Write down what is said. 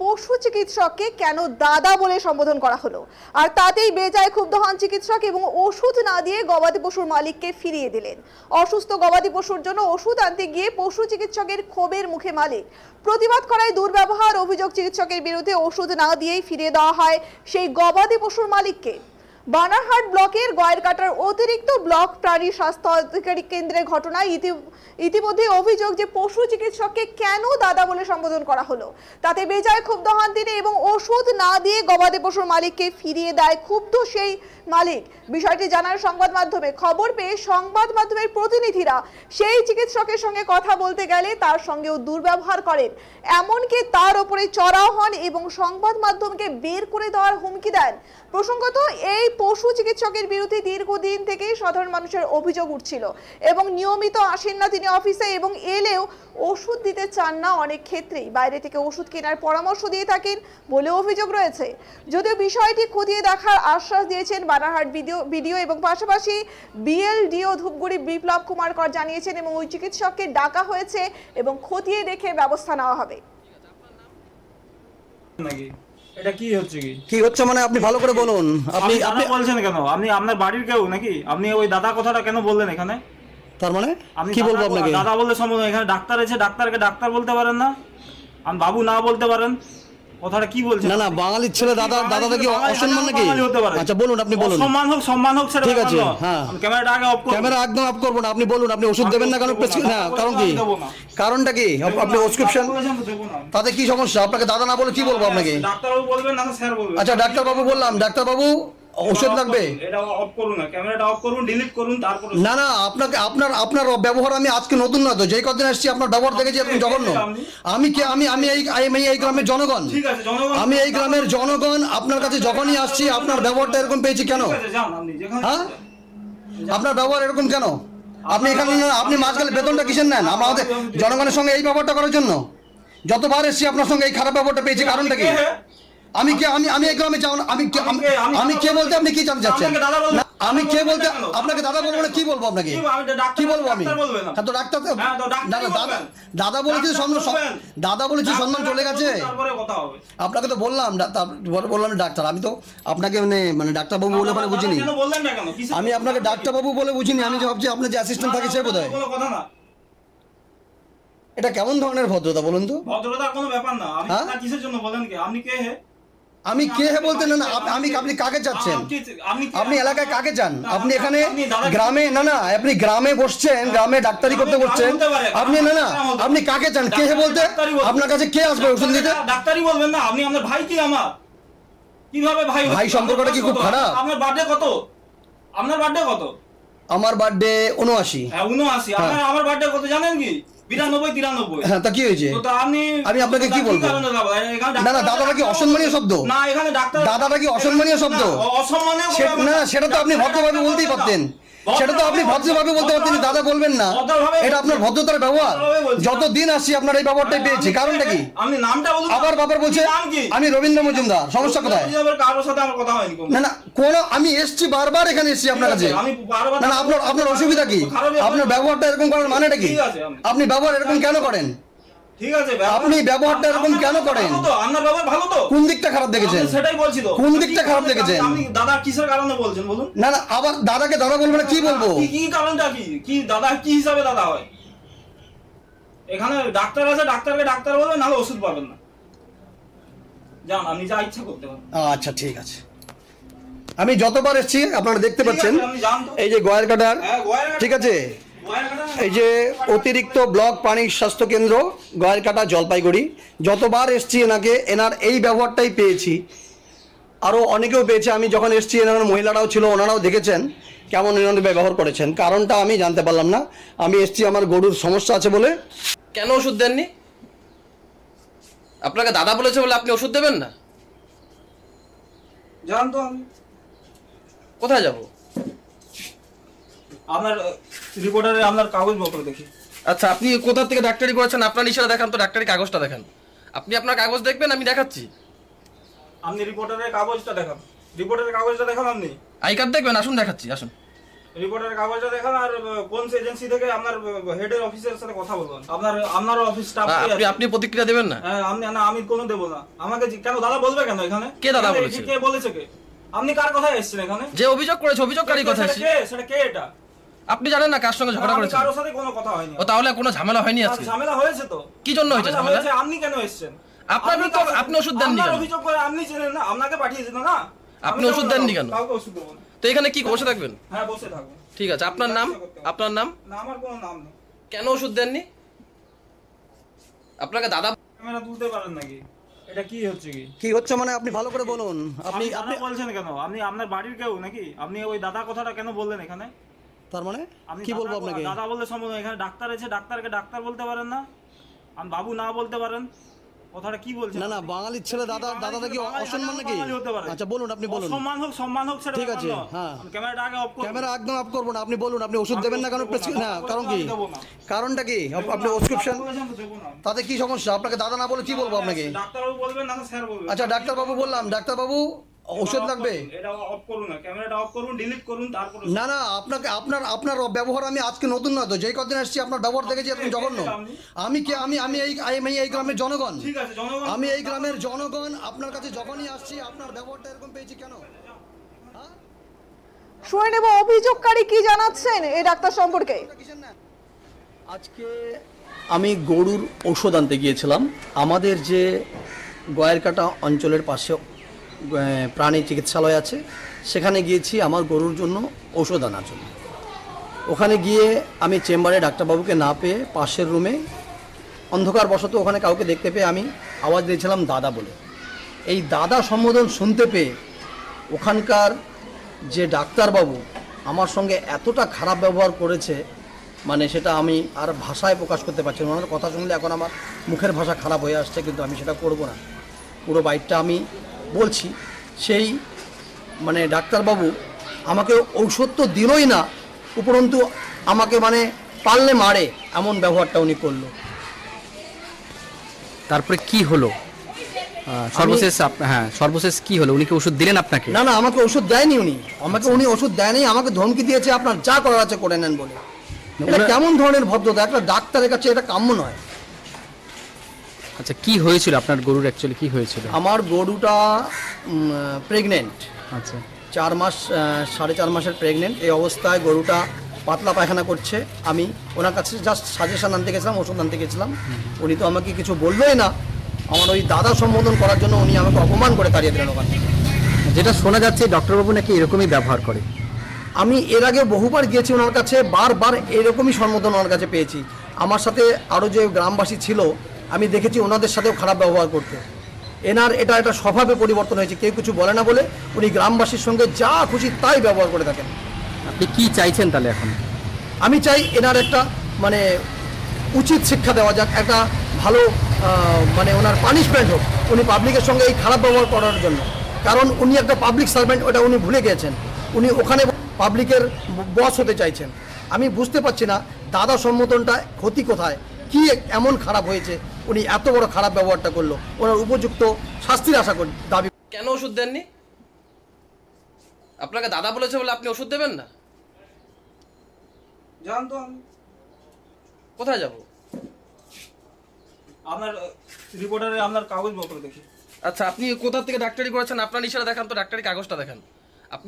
পশু চিকিৎসককে কেন দাদা বলে সম্বোধন করা হলো? আর তাতেই বেজায় ক্ষুব্ধ হন চিকিৎসক এবং ওষুধ না দিয়ে গবাদি পশুর মালিককে ফিরিয়ে দিলেন। অসুস্থ গবাদি পশুর জন্য ওষুধ আনতে গিয়ে পশু চিকিৎসকের ক্ষোভের মুখে মালিক। প্রতিবাদ করায় দুর্ব্যবহার, অভিযোগ চিকিৎসকের বিরুদ্ধে ওষুধ না দিয়েই ফিরিয়ে দেওয়া হয় সেই গবাদি পশুর মালিককে। বানারহাট ব্লকের গয়েরকাটার অতিরিক্ত ব্লক প্রাণী স্বাস্থ্য আধিকারিক কেন্দ্রের ঘটনায় ইতি- ইতিমধ্যে অভিযোগ যে পশু চিকিৎসককে কেন দাদা বলে সম্বোধন করা হলো। তাতে বেজায় ক্ষুব্ধ হন তিনি এবং ওষুধ না দিয়ে গবাদি পশুর মালিককে ফিরিয়ে দেয় ক্ষুব্ধ সেই মালিক। বিষয়টি জানার সংবাদ মাধ্যমে খবর পেয়ে সংবাদ মাধ্যমের প্রতিনিধিরা সেই চিকিৎসকের সঙ্গে কথা বলতে গেলে তার সঙ্গেও দুর্ব্যবহার করেন। এমনকি তার ওপরে চড়াও হন এবং সংবাদ মাধ্যমকে বের করে দেওয়ার হুমকি দেন। প্রসঙ্গত, এই পশু চিকিৎসকের বিরুদ্ধে দীর্ঘদিন থেকেই সাধারণ মানুষের অভিযোগ উঠছিল এবং নিয়মিত আসেন না তিনি অফিসে এবং এলেও ওষুধ দিতে চান না অনেক ক্ষেত্রেই। বাইরে থেকে ওষুধ কেনার পরামর্শ দিয়ে থাকেন বলে অভিযোগ রয়েছে। যদিও বিষয়টি খতিয়ে দেখার আশ্বাস দিয়েছেন বানারহাট বিডিও এবং পাশাপাশি বিএলডিও ধূপগুড়ি বিপ্লব কুমার কর জানিয়েছেন এবং ওই চিকিৎসককে ডাকা হয়েছে এবং খতিয়ে দেখে ব্যবস্থা নেওয়া হবে। এটা কি হচ্ছে কি? কি হচ্ছে মানে আপনি ভালো করে বলুন। আপনি আপনি বলছেন কেন? আপনি আপনার বাড়ির কেউ নাকি? আপনি ওই দাদা কথাটা কেন বললেন এখানে? তার মানে? আমি কি বলব আপনাকে? দাদা বলতে সম্ভব এখানে ডাক্তার আছে ডাক্তারকে ডাক্তার বলতে পারেন না। আমি বাবু না বলতে পারেন। কথাটা কি বলছেন? না না বাঙালির ছেলে দাদা দাদা কি অসম্মান নাকি। আচ্ছা বলুন আপনি বলুন। সম্মান হোক সম্মান হোক সেটা ঠিক আছে, হ্যাঁ। ক্যামেরাটা আগে অফ করুন ক্যামেরা একদম অফ করব না। আপনি বলুন আপনি ওষুধ দেবেন না কারণ না, কারণ কি। কারণটা কি? আপনি প্রেসক্রিপশন। তাতে কি সমস্যা? আপনাকে দাদা না বলে কি বলব আপনাকে? ডাক্তারবাবু বলবেন না স্যার বলবেন। আচ্ছা ডাক্তার বাবু বললাম ডাক্তার বাবু ওষুধ লাগবে? এটা অফ করুন না। ক্যামেরাটা অফ করুন ডিলিট করুন তারপরে না না আপনাকে আপনার আপনার ব্যবহার আমি আজকে নতুন না তো। যেই কদিন আসছি আপনার ব্যবহার দেখেছি এরকম জঘন্য। আমি কে আমি আমি এই আমি এই গ্রামের জনগণ। ঠিক আছে জনগণ। আমি এই গ্রামের জনগণ আপনার কাছে যখনই আসছি আপনার ব্যবহারটা এরকম পেয়েছি কেন? হ্যাঁ? আপনার ব্যবহার এরকম কেন? আপনি এখানে আপনি মাঝখানে বেতনটা কিসের নেন? আমাদের জনগণের সঙ্গে এই ব্যবহারটা করার জন্য? যতবার এসছি আপনার সঙ্গে এই খারাপ ব্যবহারটা পেয়েছি কারণটা কি? আমি কে আমি আমি এই গ্রামে যাও না, আমি কে- আমি- কে বলতে আপনি কি জানতে চাচ্ছেন? আমি কে বলতে আপনাকে দাদা বলব না কি বলব আপনাকে? কি বলব? আমি। হ্যাঁ তো ডাক্তার হ্যাঁ, দাদা। দাদা বলেছি সম্মান দাদা বলেছি সম্মান চলে গেছে। তারপরে কথা হবে। আপনাকে তো বললাম বললাম ডাক্তার। আমি তো আপনাকে মানে মানে ডাক্তারবাবু বলে মানে বুঝিনি। কেন বললেন না কেন? আমি আপনাকে ডাক্তারবাবু বলে বুঝিনি। আমি যে ভাবছি আপনার যে অ্যাসিস্ট্যান্ট থাকে সে বোধ হয় এটা কেমন ধরনের ভদ্রতা বলুন তো? ভদ্রতার কোনো ব্যাপার না। আমি হ্যাঁ? কিসের জন্য বলেন কি? আপনি কে হে? আমি কে হে বলতে না না আমি আপনি কাকে চাচ্ছেন? আপনি এলাকায় কাকে চান? আপনি এখানে গ্রামে না না আপনি গ্রামে বসছেন গ্রামে ডাক্তারি করতে বসছেন। আপনি না না। আপনি কাকে চান? কে হে বলতে? আপনার কাছে কে আসবে ওষুধ দিতে ডাক্তারই বলবেন না। আপনি আমার ভাই কি আমার? কীভাবে ভাই ভাই সম্পর্কটা কি খুব খারাপ? আপনার বার্থডে কত? আপনার বার্থডে কত? আমার বার্থডে উনআশি হ্যাঁ উনআশি হ্যাঁ। আমার বার্থডে কত? জানেন কি? বিরানব্বই তিরানব্বই। হ্যাঁ তা কি হয়েছে? তো আমি আপনাকে কি বলব? কারণে যাব? এখানে না, না, দাদাটা কি অসম্মানীয় শব্দ? না এখানে ডাক্তার দাদাটা কি অসম্মানীয় শব্দ? অসম্মানীয় না সেটা তো আপনি ভদ্রভাবে বলতেই পারতেন। সেটা তো আপনি ভদ্রভাবে বলতে পারতেন দাদা বলবেন না। এটা আপনার ভদ্রতার ব্যবহার। যত দিন আসছি আপনার এই ব্যবহারটাই পেয়েছি কারণটা কি? আবার বাবার বলছে আমি রবীন্দ্র মজুমদার। সমস্যা কোথায়? না না কোন আমি এসছি বারবার এখানে এসছি আপনার কাছে। না না আপনার আপনার অসুবিধা কি? আপনার ব্যবহারটা এরকম করার মানেটা কি? আপনি ব্যবহার এরকম কেন করেন? ঠিক আছে আপনি ব্যবহারটা এরকম কেন করেন? আপনার ব্যবহার ভালো তো। কোন দিকটা খারাপ দেখেছেন? সেটাই বলছি তো। কোন দিকটা খারাপ দেখেছেন? আপনি দাদা কিসের কারণে বলছেন বলুন? না না আবার দাদাকে দাদা বলব না কি বলব? কি কি কারণটা কি? কি দাদা কি হিসাবে দাদা হয়? এখানে ডাক্তার আছে ডাক্তারকে ডাক্তার বলবেন নাহলে ওষুধ পাবেন না। যান আপনি যা ইচ্ছা করতে পারেন। আচ্ছা ঠিক আছে। আমি যতবার এসেছি আপনারা দেখতে পাচ্ছেন। এই যে গয়ের কাটার হ্যাঁ, ঠিক আছে? এই যে অতিরিক্ত ব্লক প্রাণী স্বাস্থ্য কেন্দ্র গয়েরকাটা জলপাইগুড়ি। যতবার এসছি এনাকে এনার এই ব্যবহারটাই পেয়েছি। আরও অনেকেও পেয়েছে আমি যখন এসছি এনার মহিলারাও ছিল ওনারাও দেখেছেন কেমন এনাদের ব্যবহার করেছেন। কারণটা আমি জানতে পারলাম না। আমি এসছি আমার গরুর সমস্যা আছে বলে। কেন ওষুধ দেননি? আপনাকে দাদা বলেছে বলে আপনি ওষুধ দেবেন না? যান তো আমি। কোথায় যাব? আপনার রিপোর্টারে আপনার দেখি। আচ্ছা আপনি কোথা থেকে ডাক্তারি করেছেন? আপনার ইশারা দেখান তো ডাক্তারি কাগজটা দেখান। আপনি আপনার কাগজ দেখবেন আমি দেখাচ্ছি। আপনি রিপোর্টারের কাগজটা দেখান। রিপোর্টারের কাগজটা দেখান আপনি। আই কার্ড দেখবেন? আসুন দেখাচ্ছি আসুন। রিপোর্টের কাগজটা দেখান আর কোন এজেন্সি থেকে আপনার হেডের অফিসের সাথে কথা বলবেন? আপনার আপনার অফিস স্টাফ আপনি আপনি প্রতিক্রিয়া দেবেন না। হ্যাঁ আমি না আমি কোনো দেবো না। আমাকে কেন দাদা বলবে কেন এখানে? কে দাদা বলেছে? কে বলেছে কে? আপনি কার কথায় এসেছেন এখানে? যে অভিযোগ করেছে অভিযোগকারী কথা এসেছে। কে সেটা কে এটা? আপনি জানেন না কার সঙ্গে ঝগড়া আমি করেছেন? কারোর সাথে কোনো কথা হয়নি। ও তাহলে কোনো ঝামেলা হয়নি আজকে? ঝামেলা হয়েছে তো। কি জন্য হয়েছে ঝামেলা? হয়েছে আপনি কেন এসেছেন? আপনার আপনি বিরুদ্ধে আপনি ওষুধ দেননি আপনার কেন? অভিযোগ করে আপনি চেনেন না আপনাকে পাঠিয়েছেন না? আপনি ওষুধ দেননি কেন? কাউকে ওষুধ দেবো না। তো এখানে কি বসে থাকবেন? হ্যাঁ বসে থাকুন ঠিক আছে আপনার নাম? আপনার নাম? না আমার কোনো নাম নেই। কেন ওষুধ দেননি? আপনাকে দাদা ক্যামেরা তুলতে পারেন নাকি? এটা কি হচ্ছে কি? কি হচ্ছে মানে আপনি ভালো করে বলুন। আপনি আপনি আপনি বলছেন কেন? আপনি আপনার বাড়ির কেউ নাকি? আপনি ওই দাদা কথাটা কেন বললেন এখানে? তার মানে? কি বলব আপনাকে? দাদা বলতে সম্ভব। এখানে ডাক্তার আছে ডাক্তারকে ডাক্তার বলতে পারেন না। আপনি বাবু না বলতে পারেন। কথাটা কি বলছেন না না বাঙালির ছেলে দাদা দাদাটা কি অসম্মান নাকি। আচ্ছা বলুন আপনি বলুন। সম্মান হোক সম্মান হোক সেটা ঠিক আছে, হ্যাঁ। ক্যামেরাটা আগে অফ করুন ক্যামেরা একদম অফ করব না। আপনি বলুন আপনি ওষুধ দেবেন না কারণ প্রেসক্রিপশন না, কারণ কি? কারণটা কি? আপ- আপনি দাদা প্রেসক্রিপশন। তাতে কি সমস্যা? আপনাকে দাদা না বলে কি বলব আপনাকে? ডাক্তারবাবু বলবেন না স্যার বলবেন। আচ্ছা ডাক্তারবাবু বললাম ডাক্তারবাবু ওষুধ লাগবে? এটা অফ করুন না ক্যামেরাটা অফ করুন ডিলিট করুন তারপর না না আপনাকে আপনার আপনার ব্যবহার আমি আজকে নতুন না তো যেই কদিন আসছি আপনার ব্যবহার দেখেছি এরকম জঘন্য। আমি কি আমি আমি এই আমি এই গ্রামের জনগণ? ঠিক আছে জনগণ। আমি এই গ্রামের জনগণ আপনার কাছে যখনই আসছি আপনার ব্যবহারটা এরকম পেয়েছি কেন? শুনে নেব অভিযোগকারী কি জানাচ্ছেন এই ডাক্তার সম্পর্কে? আজকে আমি গরুর ঔষধ আনতে গিয়েছিলাম। আমাদের যে গয়েরকাটা অঞ্চলের পাশে প্রাণী চিকিৎসালয় আছে। সেখানে গিয়েছি আমার গরুর জন্য ঔষধ আনার জন্য। ওখানে গিয়ে আমি চেম্বারে ডাক্তারবাবুকে না পেয়ে পাশের রুমে অন্ধকার বশত ওখানে কাউকে দেখতে পেয়ে আমি আওয়াজ দিয়েছিলাম, দাদা বলে। এই দাদা সম্বোধন শুনতে পেয়ে ওখানকার যে ডাক্তারবাবু আমার সঙ্গে এতটা খারাপ ব্যবহার করেছে মানে সেটা আমি আর ভাষায় প্রকাশ করতে পারছি না। ওনার কথা শুনলে এখন আমার মুখের ভাষা খারাপ হয়ে আসছে, কিন্তু আমি সেটা করব না। পুরো বাইকটা আমি বলছি সেই মানে ডাক্তারবাবু আমাকে ঔষধ তো দিলই না উপরন্তু আমাকে মানে পারলে মারে এমন ব্যবহারটা উনি করল। তারপরে কি হলো? সর্বশেষ হ্যাঁ সর্বশেষ কি হলো? উনি কি ওষুধ দিলেন আপনাকে? না না আমাকে ওষুধ দেয়নি উনি। আমাকে উনি ওষুধ দেয়নি আমাকে ধমকি দিয়েছে আপনার যা করার আছে করে নেন বলে। এটা কেমন ধরনের ভদ্রতা? একটা ডাক্তারের কাছে এটা কাম্য নয়। আচ্ছা কি হয়েছিল? আপনার গরুর অ্যাকচুয়ালি কি হয়েছিল? আমার গরুটা প্রেগনেন্ট আচ্ছা। চার মাস সাড়ে চার মাসের প্রেগনেন্ট এই অবস্থায় গরুটা পাতলা পায়খানা করছে। আমি ওনার কাছে জাস্ট সাজেশন আনতে গেছিলাম ওষুধ আনতে গেছিলাম। উনি তো আমাকে কিছু বললোই না। আমার ওই দাদা সম্বোধন করার জন্য উনি আমাকে অপমান করে তাড়িয়ে দিলেন ওখান থেকে। যেটা শোনা যাচ্ছে ডক্টরবাবু নাকি এরকমই ব্যবহার করে? আমি এর আগে বহুবার গিয়েছি ওনার কাছে বারবার এরকমই সম্বোধন ওনার কাছে পেয়েছি। আমার সাথে আরও যে গ্রামবাসী ছিল আমি দেখেছি ওনাদের সাথেও খারাপ ব্যবহার করতে। এনার এটা একটা স্বভাবে পরিবর্তন হয়েছে কেউ কিছু বলে না বলে উনি গ্রামবাসীর সঙ্গে যা খুশি তাই ব্যবহার করে থাকেন। আপনি কি চাইছেন তাহলে এখন? আমি চাই এনার একটা মানে উচিত শিক্ষা দেওয়া যাক একটা ভালো মানে ওনার পানিশমেন্ট হোক উনি পাবলিকের সঙ্গে এই খারাপ ব্যবহার করার জন্য। কারণ উনি একটা পাবলিক সার্ভেন্ট ওটা উনি ভুলে গিয়েছেন। উনি ওখানে পাবলিকের বস হতে চাইছেন। আমি বুঝতে পারছি না দাদা সম্বোধনটা ক্ষতি কোথায়? কি এমন খারাপ হয়েছে? উনি এত বড় খারাপ ব্যবহারটা করল। ওনার উপযুক্ত শাস্তির আশা করি দাবি কেন ওষুধ দেননি? আপনাকে দাদা বলেছে বলে আপনি ওষুধ দেবেন না? জানতো আমি। কোথায় যাব? আপনার রিপোর্টারে আপনার কাগজ কাগজপত্র দেখি। আচ্ছা আপনি কোথা থেকে ডাক্তারি করেছেন? আপনার ইশারা দেখান তো ডাক্তারি কাগজটা দেখান।